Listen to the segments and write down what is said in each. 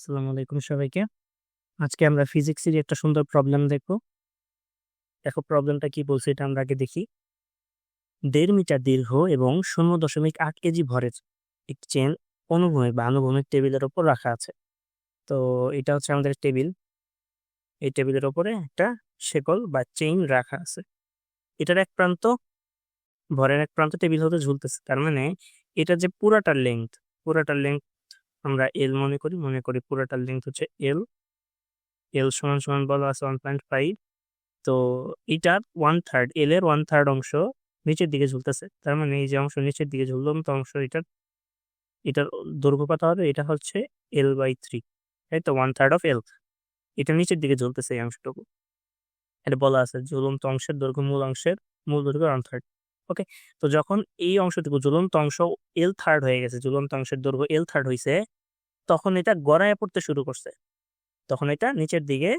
আসসালামু আলাইকুম সবাইকে। আজকে আমরা ফিজিক্সেরই একটা সুন্দর প্রবলেম দেখব। দেখো প্রবলেমটা কি বলছে এটা আমরা আগে দেখি। দেড় মিটার দীর্ঘ এবং ০.৮ কেজি ভরের একটি চেন অনুভূমিক বা আনুভূমিক টেবিলের ওপর রাখা আছে। তো এটা হচ্ছে আমাদের টেবিল। এই টেবিলের ওপরে একটা শেকল বা চেইন রাখা আছে। এটার এক প্রান্ত ভরের এক প্রান্ত টেবিল হতে ঝুলতেছে। তার মানে এটা যে পুরাটার লেংথ, পুরাটার লেংথ আমরা এল মনে করি। মনে করি পুরাটার লেংথ হচ্ছে এল। এল সমান, সমান বলা আছে 1.5 তো এটার 1/3 এল এর 1/3 অংশ নিচের দিকে ঝুলতেছে। তার মানে এই যে অংশ নিচের দিকে ঝুলন্ত অংশ এটার এটার দৈর্ঘ্য কত হবে? এটা হচ্ছে এল বাই থ্রি তাই তো 1/3 অফ এল। এটা নিচের দিকে ঝুলতেছে এই অংশটুকু। এটা বলা আছে ঝুলন্ত অংশের দৈর্ঘ্য মূল অংশের মূল দৈর্ঘ্য ওয়ান থার্ড ওকে? তো যখন এই অংশটুকু ঝুলন্ত অংশ এল থার্ড হয়ে গেছে, ঝুলন্ত অংশের দৈর্ঘ্য L/3 হইছে, তখন এটা গড়াইয়া পড়তে শুরু করছে। তখন এটা নিচের দিকে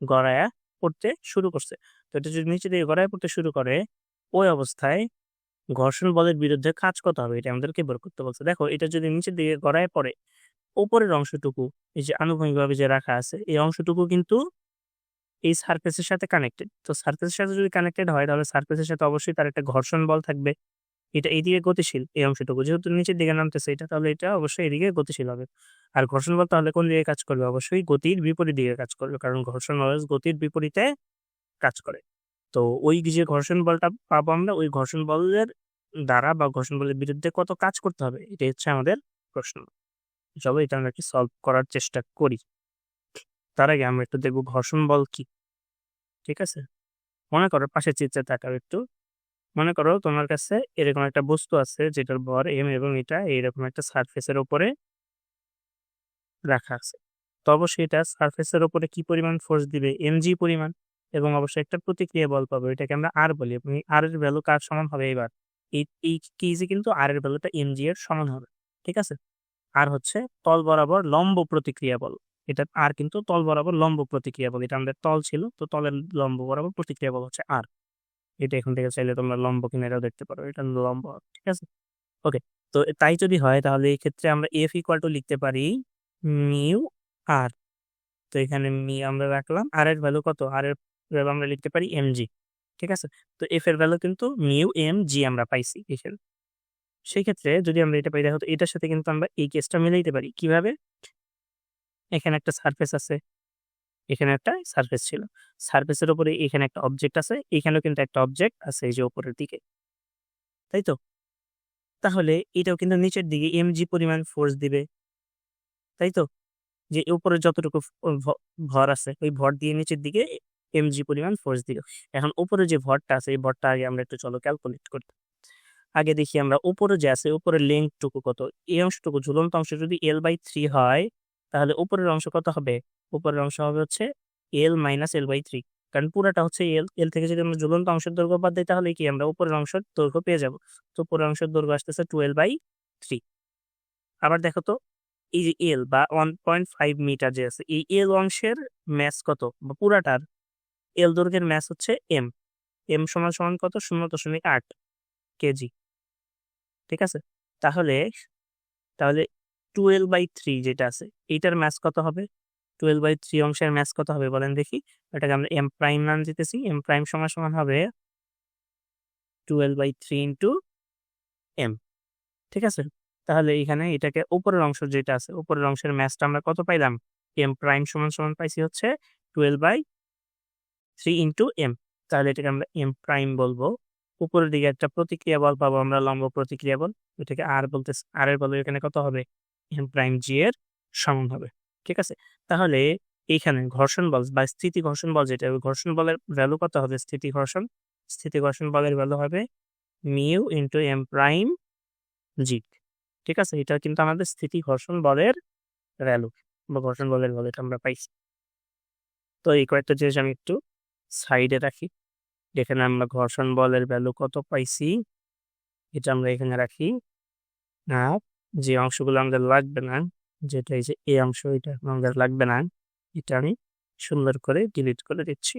গড়াইয়া পড়তে শুরু করছে। তো এটা যদি নিচের দিকে গড়াইয়া পড়তে শুরু করে, ওই অবস্থায় ঘর্ষণ বলের বিরুদ্ধে কাজ কত হবে? এটা আমাদেরকে বের করতে বলছে। দেখো এটা যদি নিচের দিকে গড়ায় পড়ে, ওপরের অংশটুকু এই যে আনুভূমিকভাবে যে রাখা আছে, এই অংশটুকু কিন্তু এই সার্ফেসের সাথে কানেক্টেড। তো সার্ফেসের সাথে যদি কানেক্টেড হয় তাহলে সার্ফেসের সাথে অবশ্যই তার একটা ঘর্ষণ বল থাকবে। এটা এইদিকে গতিশীল, এই অংশটুকু। যেহেতু নিচের দিকে নামতেছে, এটা তাহলে এটা অবশ্যই এদিকে গতিশীল হবে। আর ঘর্ষণ বল তাহলে কোন দিকে কাজ করবে? অবশ্যই গতির বিপরীত দিকে কাজ করবে। কারণ ঘর্ষণ অলওয়েজ গতির বিপরীতে কাজ করে। তো ওই যে ঘর্ষণ বলটা পাবো আমরা, ওই ঘর্ষণ বলের দ্বারা বা ঘর্ষণ বলের বিরুদ্ধে কত কাজ করতে হবে? এটা হচ্ছে আমাদের প্রশ্ন। চলো এটা আমরা একটু সলভ করার চেষ্টা করি। তার আগে আমরা একটু দেখব ঘর্ষণ বল কি? ঠিক আছে? মনে করো পাশের চিত্রে তাকাও একটু। মনে করো তোমার কাছে এরকম একটা বস্তু আছে যেটার ভর এম এবং এটা এইরকম একটা সারফেসের উপরে রাখা আছে। তো অবশ্যই এটা সারফেসের উপরে কি পরিমাণ ফোর্স দিবে? mg পরিমাণ এবং অবশ্যই একটা প্রতিক্রিয়া বল পাবো। এটাকে আমরা আর বলি এবং আর এর ভ্যালু কার সমান হবে এবার? এই কেসে কিন্তু আর এর ভ্যালুটা mg এর সমান হবে। ঠিক আছে? আর হচ্ছে তল বরাবর লম্ব প্রতিক্রিয়া বল। এটা আর কিন্তু তল বরাবর লম্ব প্রতিক্রিয়া বল। এটা আমাদের তল ছিল। তো তলের লম্ব বরাবর প্রতিক্রিয়া বল হচ্ছে r। এটা এখান থেকে চাইলে তোমরা লম্ব কিনা এটাও দেখতে পারো। এটা লম্ব, ঠিক আছে? ওকে। তো তাই যদি হয় তাহলে এই ক্ষেত্রে আমরা F ইকুয়াল টু লিখতে পারি মিউ আর তো এখানে মি আমরা রাখলাম। আর এর ভ্যালু কত? আর এর ভ্যালু আমরা লিখতে পারি এম জি ঠিক আছে? তো এফ এর ভ্যালু কিন্তু মিউ এম জি আমরা পাইছি এখানে। সেই ক্ষেত্রে যদি আমরা এটা পাই, দেখো তো এটার সাথে কিন্তু আমরা এই কেসটা মিলাইতে পারি। কীভাবে? এখানে একটা সারফেস আছে। এখানে একটা সার্ফেস ছিল। সার্ফেসের উপরে এখানে একটা অবজেক্ট আছে। এখানেও কিন্তু একটা অবজেক্ট আছে এই যে উপরের দিকে। তাই তো? তাহলে এটাও কিন্তু নিচের দিকে mg পরিমাণ ফোর্স দিবে। তাই তো? যে উপরে যতটুকু ভর আছে, ওই ভর দিয়ে নিচের দিকে এমজি পরিমাণ ফোর্স দিল। এখন উপরে যে ভরটা আছে, এই ভরটা আগে আমরা একটু চলো ক্যালকুলেট করি। আগে দেখি আমরা উপরে যে আছে উপরে লেংথ টুকু কত? এই অংশটুকু ঝুলন্ত অংশ যদি এল বাই থ্রি হয় তাহলে উপরের অংশ কত হবে? উপরের অংশ হবে হচ্ছে L minus L by three কারণ পুরাটা হচ্ছে এল এল থেকে যদি আমরা ঝুলন্ত অংশের দৈর্ঘ্য বাদ দেই তাহলে কি আমরা উপরের অংশের দৈর্ঘ্য পেয়ে যাব। তো উপরের অংশের দৈর্ঘ্য আসতেছে 12/3 আবার দেখো তো এই যে এল বা 1.5 মিটার যে আছে এই এল অংশের ম্যাস কত? বা পুরাটার এল দৈর্ঘ্যের ম্যাস হচ্ছে এম এম সমান, সমান কত? 0.8 কেজি। ঠিক আছে? তাহলে তাহলে 12/3 যেটা আছে এইটার ম্যাচ কত হবে? 12/3 অংশের ম্যাচ কত হবে বলেন দেখি? এটাকে আমরা এম প্রাইম নাম দিতেছি। এম প্রাইম সমান, সমান হবে twelve by three into M ঠিক আছে? তাহলে এখানে এটাকে উপরের অংশ যেটা আছে উপরের অংশের ম্যাচটা আমরা কত পাইলাম? এম প্রাইম সমান, সমান পাইছি হচ্ছে twelve by three into M তাহলে এটাকে আমরা এম প্রাইম বলব। উপরের দিকে একটা প্রতিক্রিয়া বল পাবো আমরা লম্ব প্রতিক্রিয়া বল। এটাকে আর বলতেছি। আর এর ভ্যালু এখানে কত হবে? প্রাইম g এর সমান হবে। ঠিক আছে? তাহলে এইখানে ঘর্ষণ বল বা স্থিতি ঘর্ষণ বল যেটা ঘর্ষণ বলের ভ্যালু কত হবে? স্থিতি ঘর্ষণ স্থিতি ঘর্ষণ বলের ভ্যালু হবে mu into m prime G, ঠিক আছে? এটা কিন্তু আমাদের স্থিতি ঘর্ষণ বলের ভ্যালু বা ঘর্ষণ বলের ভ্যালু এটা আমরা পাইছি। তো এই কয়েকটা জিনিস আমি একটু সাইডে রাখি। এখানে আমরা ঘর্ষণ বলের ভ্যালু কত পাইছি এটা আমরা এখানে রাখি। আর যে অংশগুলো আমাদের লাগবে না, যেটা এই যে এই অংশ, এটা আমাদের লাগবে না, এটা আমি সুন্দর করে ডিলিট করে দিচ্ছি।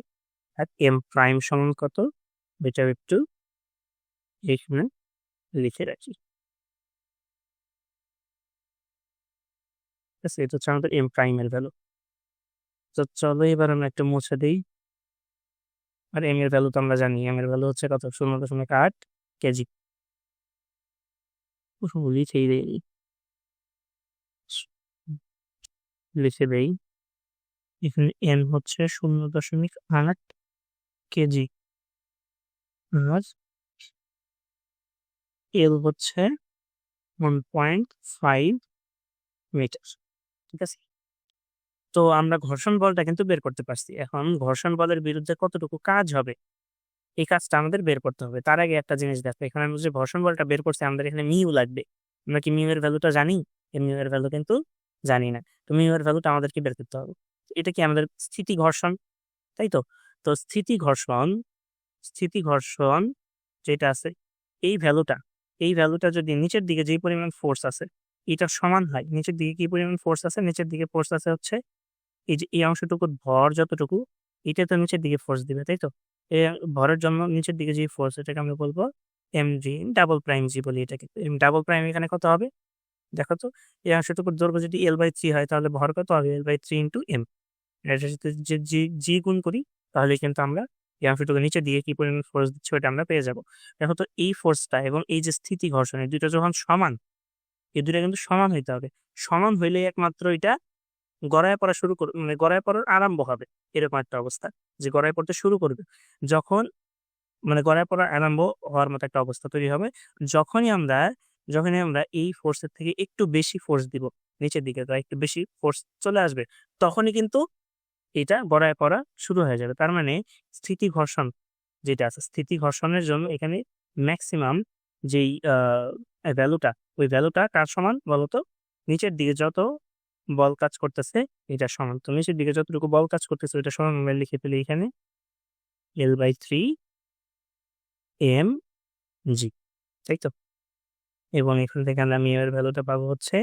আর এম প্রাইম সমান কত? এটাও একটু এখানে লিখে রাখি। ঠিক এটা হচ্ছে আমাদের এম প্রাইমের ভ্যালু তো চলো এবার আমরা একটা মুছে দিই আর এম এর ভ্যালু তো আমরা জানি এম এর ভ্যালু হচ্ছে কত শূন্য দশমিক আট কেজি লিখেই দেই লিখে দেই এখানে এন হচ্ছে শূন্য দশমিক আট কেজি আর এল হচ্ছে ওয়ান পয়েন্ট ফাইভ মিটার ঠিক আছে। তো আমরা ঘর্ষণ বলটা কিন্তু বের করতে পারছি। এখন ঘর্ষণ বলের বিরুদ্ধে কতটুকু কাজ হবে? এই কাজটা আমাদের বের করতে হবে। তার আগে একটা জিনিস দেখো, এখানে আমরা যে ঘর্ষণ বলটা বের করছি, আমাদের এখানে মিউ লাগবে। আমরা কি মিউ এর ভ্যালুটা জানি? এই মিউ এর ভ্যালু কিন্তু জানি না। তো মিউ এর ভ্যালুটা আমাদেরকে বের করতে হবে। এটা কি আমাদের স্থিতি ঘর্ষণ? তাই তো? তো স্থিতি ঘর্ষণ স্থিতি ঘর্ষণ যেটা আছে, এই ভ্যালুটা এই ভ্যালুটা যদি নিচের দিকে যে পরিমাণ ফোর্স আছে, এটা সমান হয়, নিচের দিকে কি পরিমাণ ফোর্স আছে? নিচের দিকে ফোর্স আছে হচ্ছে, এই যে এই অংশটুকুর ভর যতটুকু এটা তো নিচের দিকে ফোর্স দিবে, তাই তো? ভরের জন্য নিচের দিকে যে ফোর্স এটাকে আমরা বলব জি ডাবল প্রাইম জি বলি এটাকে। ডাবল প্রাইম এখানে কত হবে? দেখো তো, এই অংশটুকুর দৈর্ঘ্য যদি এল বাই থ্রি হয় তাহলে ভর কত হবে? L by three into M এটা যদি যে জি জি গুণ করি, তাহলে কিন্তু আমরা এই অংশটুকু নিচে দিয়ে কি পরিমাণ ফোর্স দিচ্ছে ওটা আমরা পেয়ে যাব। দেখো তো, এই ফোর্সটা এবং এই যে স্থিতি ঘর্ষণ, এই দুটো যখন সমান, এই দুটো কিন্তু সমান হইতে হবে। সমান হইলে একমাত্র এটা গড়ায় পড়া শুরু করবে মানে গড়ায় পড়ার আরম্ভ হবে। এরকম একটা অবস্থা যে গড়ায় পড়তে শুরু করবে। যখন মানে গড়ায় পড়ার আরম্ভ হওয়ার মতো একটা অবস্থা তৈরি হবে, যখনই আমরা যখনই আমরা এই ফোর্সের থেকে একটু বেশি ফোর্স দিব, নিচের দিকে একটু বেশি ফোর্স চলে আসবে, তখনই কিন্তু এটা গড়ায় পড়া শুরু হয়ে যাবে। তার মানে স্থিতি ঘর্ষণ যেটা আছে, স্থিতি ঘর্ষণের জন্য এখানে ম্যাক্সিমাম যেই ভ্যালুটা ওই ভ্যালুটা কার সমান বলতো? নিচের দিকে যত বল কাজ করতেছে, এটা সমান। তো নিচের দিকে যতটুকু বল কাজ করতেছে ওইটা সমান আমরা লিখে ফেলি এখানে। L by three M G তাই তো? এবং এখান থেকে আমরা মিউ এর ভ্যালুটা পাবো হচ্ছে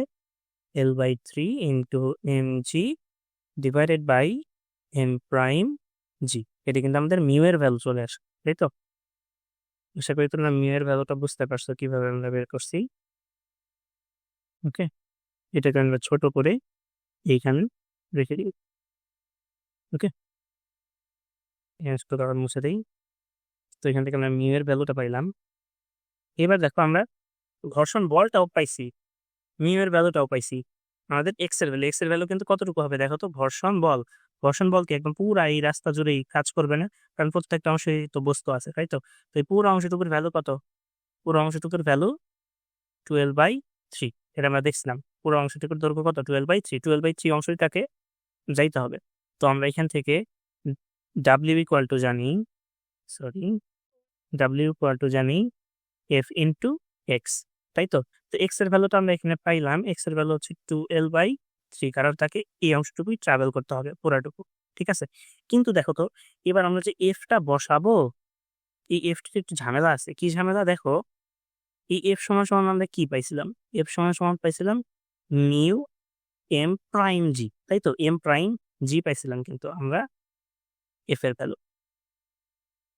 L by three into M G divided by M prime G এটা কিন্তু আমাদের মিউ এর ভ্যালু চলে আসে, তাই তো? আশা করি তোমরা মিউ এর ভ্যালুটা বুঝতে পারছ কীভাবে আমরা বের করছি। ওকে এটাকে আমরা ছোট করে এইখানে রেখে দিই। ওকে মুছে দিই। তো এখান থেকে আমরা মিউ এর ভ্যালুটা পাইলাম। এবার দেখো আমরা ঘর্ষণ বলটাও পাইছি। মিউ এর ভ্যালুটাও পাইছি। আমাদের এক্সের ভ্যালু এক্সের ভ্যালু কিন্তু কতটুকু হবে দেখো তো? ঘর্ষণ বল। ঘর্ষণ বল কি একদম পুরা এই রাস্তা জুড়েই কাজ করবে না। কারণ প্রত্যেকটা অংশে তো বস্তু আছে, তাই তো? তো এই পুরো অংশটুকুর ভ্যালু কত? পুরো অংশটুকুর ভ্যালু টুয়েলভ বাই থ্রি এটা আমরা দেখছিলাম। পুরো অংশটুকুর দৈর্ঘ্য কত? Twelve by three twelve by three অংশটি তাকে যাইতে হবে। তো আমরা এখান থেকে ডাব্লিউ ইকুয়াল টু জানি সরি ডাব্লিউ ইকুয়াল টু জানি এফ ইন্টু এক্স তাই তো? তো এক্সের ভ্যালুটা আমরা এখানে পাইলাম। এক্সের ভ্যালু হচ্ছে টু এল বাই থ্রি কারণ তাকে এই অংশটুকুই ট্রাভেল করতে হবে পুরাটুকু, ঠিক আছে? কিন্তু দেখো তো, এবার আমরা যে এফটা বসাবো, এই এফটিতে একটু ঝামেলা আছে। কি ঝামেলা? দেখো, এই এফ সমান সমান আমরা কি পাইছিলাম? এফ সমান সমান পাইছিলাম নিউ এম প্রাইম জি তাই তো এম প্রাইম জি পাইছিলাম কিন্তু আমরা এফ এর ভ্যালু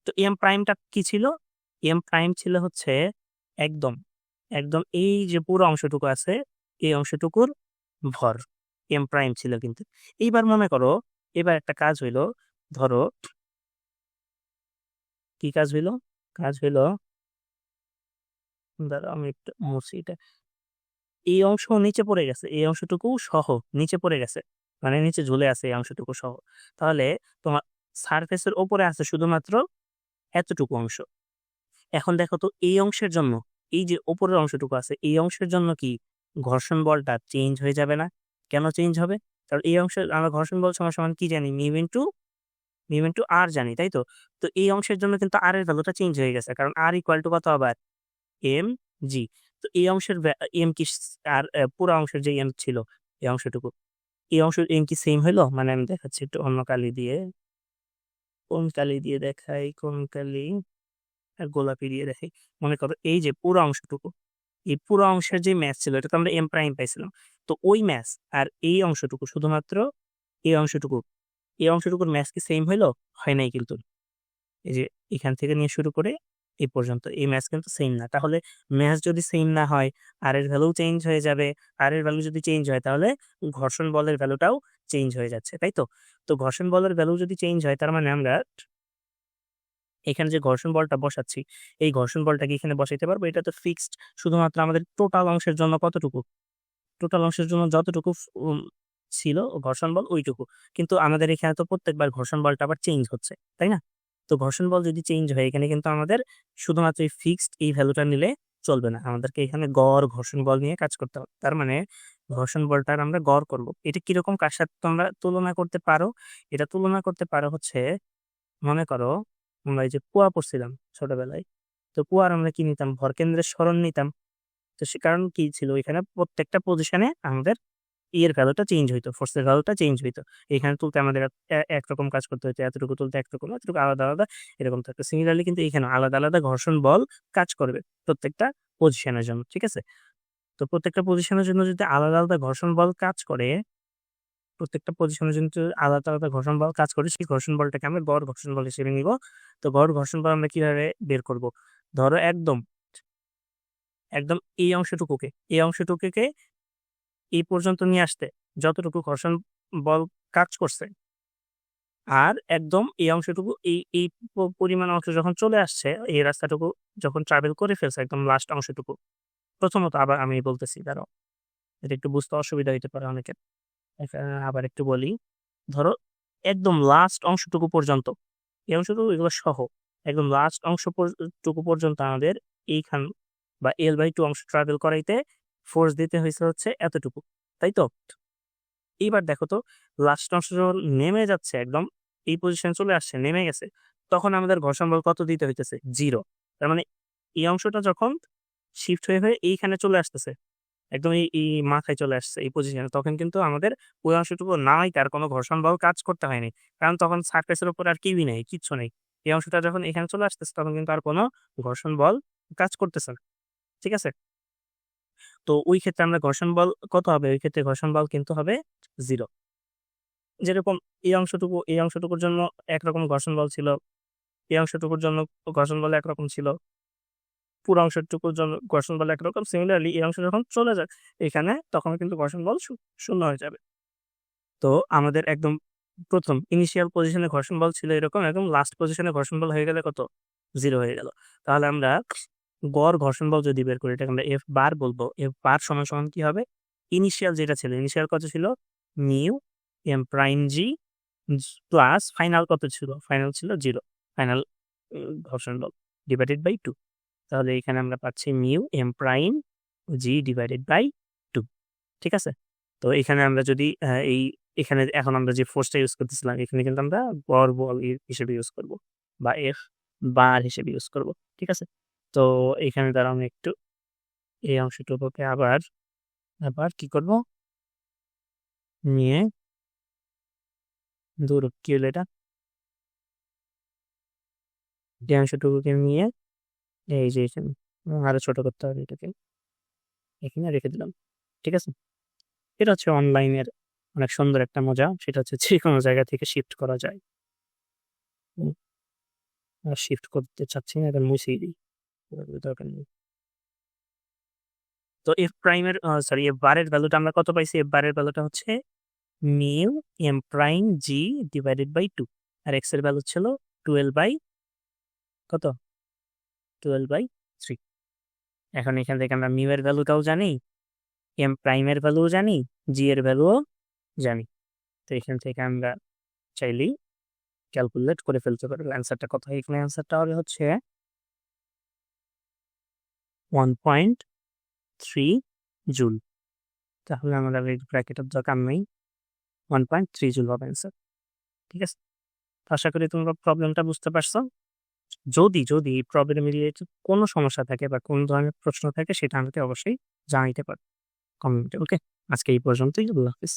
তো এম প্রাইমটা কি ছিল? এম প্রাইম ছিল হচ্ছে একদম একদম এই যে পুরো অংশটুকু আছে, এই অংশটুকুর ভর। এম প্রাইম ছিল কিন্তু। এইবার মনে করো, এবার একটা কাজ হইল, ধরো কি কাজ হইল? কাজ হইল দাঁড়া আমি একটু মুছি এটা। এই অংশ নিচে পড়ে গেছে, এই অংশটুকু সহ, নিচে পড়ে গেছে মানে নিচে ঝুলে আছে এই অংশটুকু সহ। তাহলে তোমার সারফেসের ওপরে আছে শুধুমাত্র এতটুকু অংশ। এখন দেখো তো এই অংশের জন্য, এই যে ওপরের অংশটুকু আছে, এই অংশের জন্য কি ঘর্ষণ বলটা চেঞ্জ হয়ে যাবে না? কেন চেঞ্জ হবে? কারণ এই অংশের, আমরা ঘর্ষণ বল সমান সমান কি জানি? মিউ ইন্টু মিউ ইন্টু আর জানি, তাই তো? তো এই অংশের জন্য কিন্তু আর এর ভ্যালুটা চেঞ্জ হয়ে গেছে, কারণ আর ইকুয়াল টু কত আবার? এম জি তো এই অংশের এম কি আর পুরো অংশের যে এম ছিল, এই অংশটুকু, এই অংশ এম কি সেম হইল? মানে আমি দেখাচ্ছি একটু অন্য কালি দিয়ে। কোন কালি দিয়ে দেখাই? কোন কালি? আর গোলাপি দিয়ে দেখাই। মনে করো এই যে পুরো অংশটুকু, এই পুরো অংশের যে ম্যাচ ছিল এটা তো আমরা এম প্রাইম পাইছিলাম। তো ওই ম্যাচ আর এই অংশটুকু শুধুমাত্র এই অংশটুকু, এই অংশটুকুর ম্যাচ কি সেম হইল? হয় নাই কিন্তু। এই যে এখান থেকে নিয়ে শুরু করে এই পর্যন্ত। এই ম্যাচ কিন্তু সেম না। তাহলে ম্যাচ যদি সেম না হয় আর এর ভ্যালু চেঞ্জ হয়ে যাবে। আর এর ভ্যালু যদি চেঞ্জ হয়, তাহলে ঘর্ষণ বলের ভ্যালুটাও চেঞ্জ হয়ে যাচ্ছে, তাই তো? তো ঘর্ষণ বলের ভ্যালু যদি চেঞ্জ হয়, তার মানে আমরা এখানে যে ঘর্ষণ বলটা বসাচ্ছি, এই ঘর্ষণ বলটাকে এখানে বসাইতে পারব। এটা তো ফিক্সড শুধুমাত্র আমাদের টোটাল অংশের জন্য কতটুকু? টোটাল অংশের জন্য যতটুকু ছিল ঘর্ষণ বল, ওইটুকু। কিন্তু আমাদের এখানে তো প্রত্যেকবার ঘর্ষণ বলটা আবার চেঞ্জ হচ্ছে, তাই না? তো ঘর্ষণ বল যদি চেঞ্জ হয়, এখানে কিন্তু আমাদের শুধুমাত্র এই ফিক্সড এই ভ্যালুটা নিলে চলবে না। আমাদেরকে এখানে গড় ঘর্ষণ বল নিয়ে কাজ করতে হবে। তার মানে ঘর্ষণ বলটার আমরা গড় করব। এটা কীরকম কার সাথে তোমরা তুলনা করতে পারো? এটা তুলনা করতে পারো হচ্ছে, মনে করো আমরা এই যে কুয়া পড়ছিলাম ছোটবেলায়, তো কুয়ার আমরা কি নিতাম? ভরকেন্দ্রের স্মরণ নিতাম। তো সে কারণ কি ছিল? এখানে প্রত্যেকটা পজিশনে আমাদের ইয়ের ভ্যালুটা চেঞ্জ হইতো ফোর্সের ভ্যালুটা চেঞ্জ হইতো। এখানে তুলতে আমাদের একরকম কাজ করতে হতো এতটুকু তুলতে একরকম, এতটুকু আলাদা আলাদা, এরকম থাকতো। সিমিলারলি কিন্তু এখানে আলাদা আলাদা ঘর্ষণ বল কাজ করবে প্রত্যেকটা পজিশনের জন্য, ঠিক আছে? তো প্রত্যেকটা পজিশনের জন্য যদি আলাদা আলাদা ঘর্ষণ বল কাজ করে, প্রত্যেকটা পজিশনের জন্য আলাদা আলাদা ঘর্ষণ বল কাজ করে, সেই ঘর্ষণ বলটাকে আমরা গড় ঘর্ষণ বল হিসেবে নিব। তো গড় ঘর্ষণ বল আমরা কীভাবে বের করব? ধরো একদম একদম এই অংশটুকুকে এই অংশটুকুকে এই পর্যন্ত নিয়ে আসতে যতটুকু ঘর্ষণ বল কাজ করছে। আর একদম এই অংশটুকু, এই এই পরিমাণ অংশ যখন চলে আসছে, এই রাস্তাটুকু যখন ট্রাভেল করে ফেলছে একদম লাস্ট অংশটুকু, প্রথমত আবার আমি বলতেছি ধরো এটা একটু বুঝতে অসুবিধা হইতে পারে অনেকের। আবার একটু বলি, ধরো একদম লাস্ট অংশটুকু পর্যন্ত, এই অংশটুকু এগুলো সহ, একদম লাস্ট অংশ টুকু পর্যন্ত আমাদের এইখান বা এল বাই টু অংশ ট্রাভেল করাইতে ফোর্স দিতে হয়েছে হচ্ছে এতটুকু, তাই তো? এইবার দেখো তো লাস্ট অংশ নেমে যাচ্ছে একদম, এই পজিশন চলে আসছে, নেমে গেছে, তখন আমাদের ঘর্ষণ বল কত দিতে হইতেছে? জিরো তার মানে এই অংশটা যখন শিফট হয়ে হয়ে এইখানে চলে আসতেছে, একদম এই এই মাথায় চলে আসছে, এই পজিশনে তখন কিন্তু আমাদের ওই অংশটুকু নাই, তার কোনো ঘর্ষণ বল কাজ করতে হয়নি। কারণ তখন সার্ফেসের উপর আর কিউই নেই, কিচ্ছু নেই। এই অংশটা যখন এখানে চলে আসতেছে, তখন কিন্তু আর কোনো ঘর্ষণ বল কাজ করতেছে না। ঠিক আছে? তো ওই ক্ষেত্রে আমরা ঘর্ষণ বল কত হবে? ওই ক্ষেত্রে ঘর্ষণ বল কিন্তু হবে জিরো যেরকম এই অংশটুকু, এই অংশটুকুর জন্য একরকম ঘর্ষণ বল ছিল, এই অংশটুকুর জন্য ঘর্ষণ বল একরকম ছিল, পুরো অংশটুকুর জন্য ঘর্ষণ বল একরকম। সিমিলারলি এই অংশ যখন চলে যায়, এখানে তখন কিন্তু ঘর্ষণ বল শূন্য হয়ে যাবে। তো আমাদের একদম প্রথম ইনিশিয়াল পজিশনে ঘর্ষণ বল ছিল এরকম, একদম লাস্ট পজিশনে ঘর্ষণ বল হয়ে গেলে কত? জিরো হয়ে গেল। তাহলে আমরা গড় ঘর্ষণ বল যদি বের করি, এটাকে আমরা এফ বার বলব। এফ বার সমান সমান কি হবে? ইনিশিয়াল যেটা ছিল ইনিশিয়াল কত ছিল? Mu M prime G plus final কত ছিল? ফাইনাল ছিল জিরো ফাইনাল ঘর্ষণ বল ডিভাইডেড বাই টু তাহলে এখানে আমরা পাচ্ছি mu M prime G divided by two ঠিক আছে? তো এখানে আমরা যদি এই, এখানে এখন আমরা যে ফোর্সটা ইউজ করতেছিলাম, এখানে কিন্তু আমরা গড় বল হিসেবে ইউজ করব বা এফ বার হিসেবে ইউজ করব। ঠিক আছে? তো এখানে দ্বারা আমি একটু। এই অংশটুকুকে আবার আবার কি করব? নিয়ে দূর, কি হলো এটা? এই অংশটুকুকে নিয়ে এই যে এখানে আরও ছোট করতে হবে এটাকে। এখানে রেখে দিলাম, ঠিক আছে? এটা হচ্ছে অনলাইনের অনেক সুন্দর একটা মজা, সেটা হচ্ছে যে কোনো জায়গা থেকে শিফট করা যায়। আর শিফট করতে চাচ্ছি না, এটা মুছিয়ে দিই। তো এফ প্রাইমের সরি এফ বারের ভ্যালুটা আমরা কত পাইছি? এফ বারের ভ্যালুটা হচ্ছে mu M prime G divided by two আর এক্সের ভ্যালু ছিল টুয়েলভ বাই কত? টুয়েলভ বাই থ্রি এখন এখান থেকে আমরা মিউ এর ভ্যালুটাও জানি এম প্রাইমের ভ্যালুও জানি জি এর ভ্যালুও জানি। তো এখান থেকে আমরা চাইলেই ক্যালকুলেট করে ফেলতে পারব অ্যান্সারটা কত? এখানে অ্যান্সারটা হবে হচ্ছে ওয়ান পয়েন্ট থ্রি জুল তাহলে আমাদের ব্র্যাকেটের দরকার নেই। ওয়ান পয়েন্ট থ্রি জুল হবে অ্যান্সার ঠিক আছে? আশা করি তোমরা প্রবলেমটা বুঝতে পারছ। যদি যদি এই প্রবলেম রিলেটেড কোনো সমস্যা থাকে বা কোনো ধরনের প্রশ্ন থাকে, সেটা আমাকে অবশ্যই জানাইতে পারো। কমেন্টে ওকে আজকে এই পর্যন্তই। আল্লাহ হাফিজ।